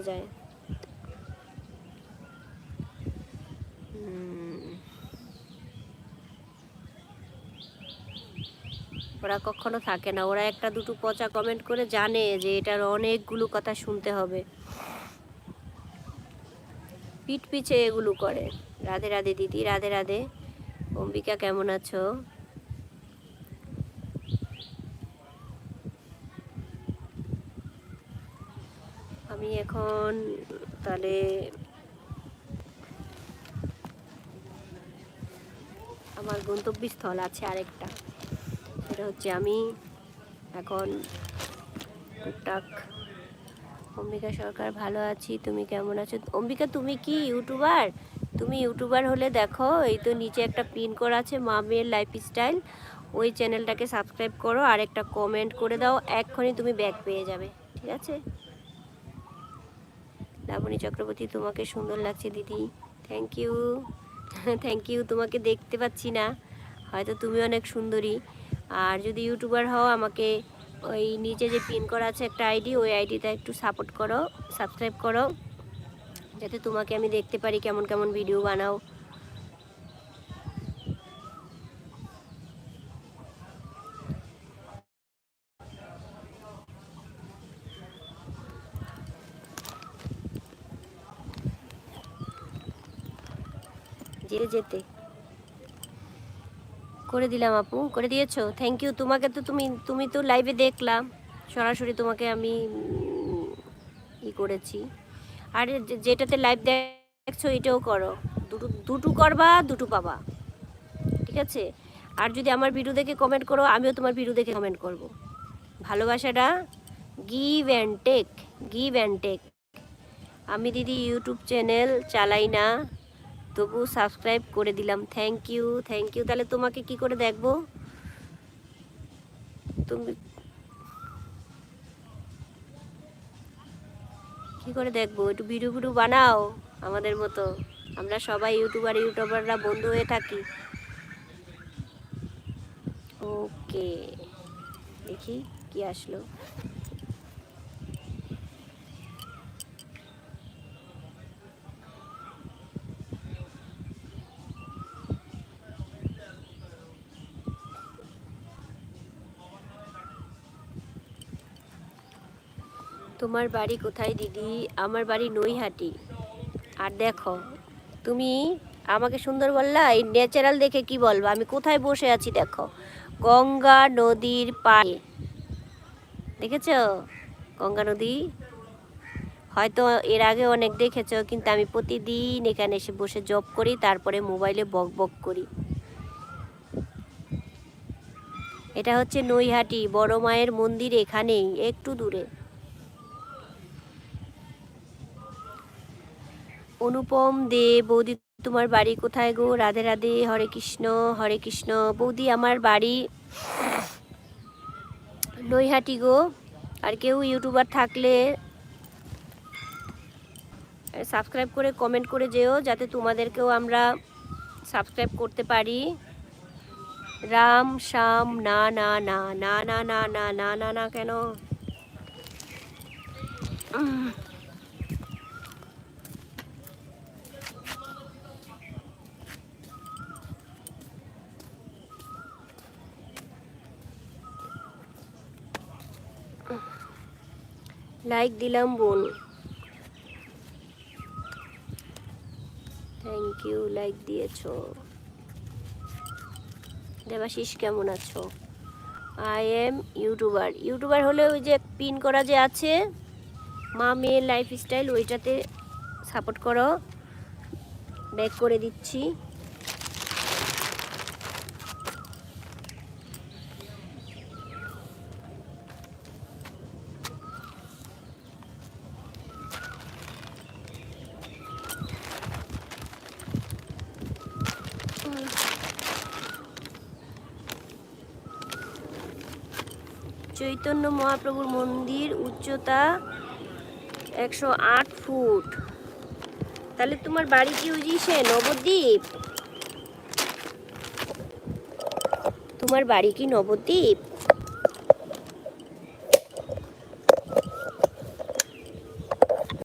যায়। ওরা কখনো থাকে না। ওরা একটা দুটো পচা কমেন্ট করে জানে যে এটার অনেকগুলো কথা শুনতে হবে। পিঠ পিছে এগুলো করে। রাধে রাধে দিদি, রাধে রাধে। অম্বিকা কেমন আছো? আমি এখন, তাহলে আমার গন্তব্যস্থল আছে আরেকটা। সেটা হচ্ছে আমি এখন টুকটাক, অম্বিকা সরকার ভালো আছি, তুমি কেমন আছো? অম্বিকা, তুমি কি ইউটিউবার? তুমি ইউটিউবার হলে দেখো, এই তো নিচে একটা পিন করা আছে মামের লাইফ স্টাইল ওই চ্যানেলটাকে সাবস্ক্রাইব করো আর একটা কমেন্ট করে দাও, এক্ষুনি তুমি ব্যাক পেয়ে যাবে, ঠিক আছে? লাবণী চক্রবর্তী, তোমাকে সুন্দর লাগছে দিদি। থ্যাংক ইউ থ্যাংক ইউ তোমাকে দেখতে পাচ্ছি না। হয়তো তুমি অনেক সুন্দরী। আর যদি ইউটিউবার হও, আমাকে ওই নিচে যে পিন করা আছে একটা আইডি ওই আইডিটা একটু সাপোর্ট করো সাবস্ক্রাইব করো। যাতে তোমাকে আমি দেখতে পারি কেমন কেমন ভিডিও বানাও। যেতে যেতে। করে দিলাম আপু, করে দিয়েছ? থ্যাংক ইউ তোমাকে তো তুমি তুমি তো লাইভে দেখলাম। সরাসরি তোমাকে আমি ই করেছি। আর যে- যেটাতে লাইভ দেখছ, এটাও করো। দুটো দুটো করবা, দুটো পাবা। ঠিক আছে? আর যদি আমার ভিডিও দেখে কমেন্ট করো, আমিও তোমার ভিডিও দেখে কমেন্ট করব। ভালোবাসাটা give and take give and take আমি দিদি ইউটিউব চ্যানেল চালাই না। তবু সাবস্ক্রাইব করে দিলাম। থ্যাংক ইউ থ্যাংক ইউ তাহলে তোমাকে কি করে দেখব? তুমি কি করে দেখব? একটু ভিডিও ভিডিও বানাও আমাদের মতো। আমরা সবাই ইউটিউবার ইউটিউবাররা বন্ধু হয়ে থাকি। ওকে দেখি কি আসলো। তোমার বাড়ি কোথায়, দিদি? আমার বাড়ি নৈহাটি। আর দেখো, তুমি আমাকে সুন্দর বললা, এই ন্যাচারাল দেখে কি বলবা? আমি কোথায় বসে আছি দেখো? গঙ্গা নদীর পাড়ে। দেখেছ? গঙ্গা নদী? হয়তো এর আগে অনেক দেখেছ, কিন্তু আমি প্রতিদিন এখানে এসে বসে জব করি, তারপরে মোবাইলে বক বক করি। এটা হচ্ছে নৈহাটি, বড় মায়ের মন্দির এখানেই, একটু দূরে। অনুপম দে বৌদি তোমার বাড়ি কোথায় গো রাধে রাধে হরে কৃষ্ণ হরে কৃষ্ণ বৌদি আমার বাড়ি নৈহাটি গো আর কেউ ইউটিউবার থাকলে সাবস্ক্রাইব করে কমেন্ট করে যেও যাতে তোমাদেরকেও আমরা সাবস্ক্রাইব করতে পারি রাম শ্যাম না না না না না না না না না না কেন লাইক দিলাম, বোন। থ্যাংক ইউ লাইক দিয়েছ। দেবাশিস, কেমন আছো? আই এম ইউটিউবার ইউটিউবার হলে ওই যে পিন করা যে আছে, মা মেয়ের লাইফ স্টাইল ওইটাতে সাপোর্ট করো। ব্যাক করে দিচ্ছি। চৈতন্য মহাপ্রভুর মন্দির উচ্চতা একশো আট ফুট। তাহলে তোমার বাড়ি কি সে নবদ্বীপ? তোমার বাড়ি কি নবদ্বীপ?